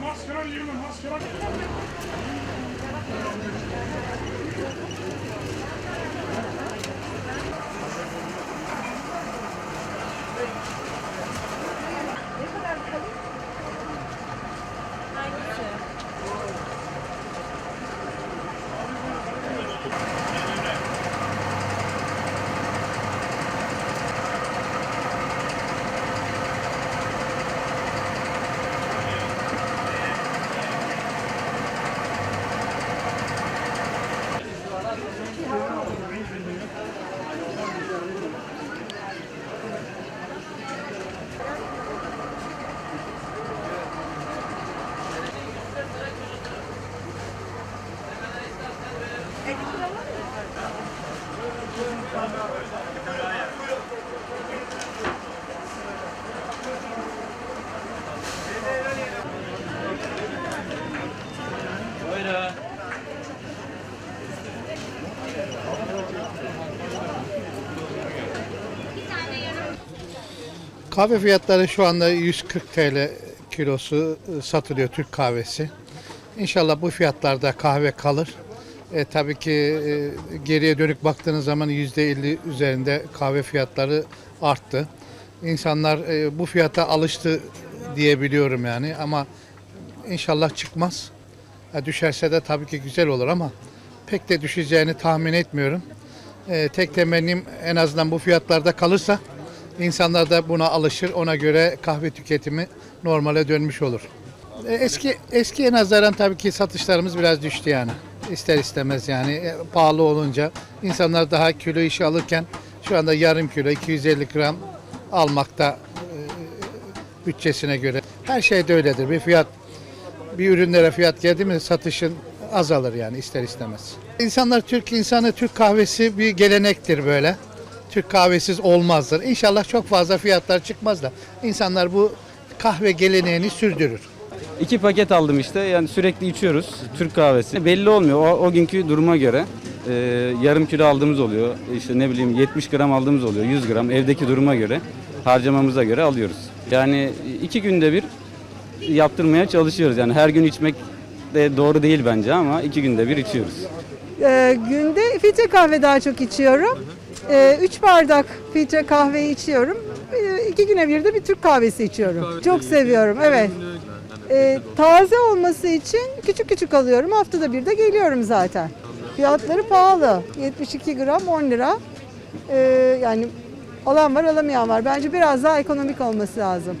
maskara yiyin maskara. Kahve fiyatları şu anda 140 TL kilosu e, satılıyor Türk kahvesi. İnşallah bu fiyatlarda kahve kalır. E, tabii ki e, geriye dönük baktığınız zaman %50 üzerinde kahve fiyatları arttı. İnsanlar e, bu fiyata alıştı diyebiliyorum yani ama inşallah çıkmaz. Ha, düşerse de tabii ki güzel olur ama pek de düşeceğini tahmin etmiyorum. E, tek temennim en azından bu fiyatlarda kalırsa insanlar da buna alışır. Ona göre kahve tüketimi normale dönmüş olur. E, Eski eskiye nazaran tabii ki satışlarımız biraz düştü yani. İster istemez yani E, pahalı olunca insanlar daha kilo işi alırken şu anda yarım kilo 250 gram almakta e, bütçesine göre. Her şey de öyledir. Bir fiyat bir ürünlere fiyat geldi mi satışın azalır yani ister istemez. İnsanlar Türk insanı Türk kahvesi bir gelenektir böyle. Türk kahvesiz olmazdır. İnşallah çok fazla fiyatlar çıkmaz da insanlar bu kahve geleneğini sürdürür. İki paket aldım işte yani sürekli içiyoruz Türk kahvesi. Belli olmuyor o, o günkü duruma göre. Ee, yarım kilo aldığımız oluyor. İşte ne bileyim 70 gram aldığımız oluyor. 100 gram evdeki duruma göre harcamamıza göre alıyoruz. Yani iki günde bir yaptırmaya çalışıyoruz. Yani her gün içmek de doğru değil bence ama iki günde bir içiyoruz. Ee, günde filtre kahve daha çok içiyorum. Ee, üç bardak filtre kahve içiyorum. Ee, iki güne bir de bir Türk kahvesi içiyorum. Çok seviyorum, evet. Ee, taze olması için küçük küçük alıyorum. Haftada bir de geliyorum zaten. Fiyatları pahalı. 72 gram 10 lira. Ee, yani alan var alamayan var. Bence biraz daha ekonomik olması lazım.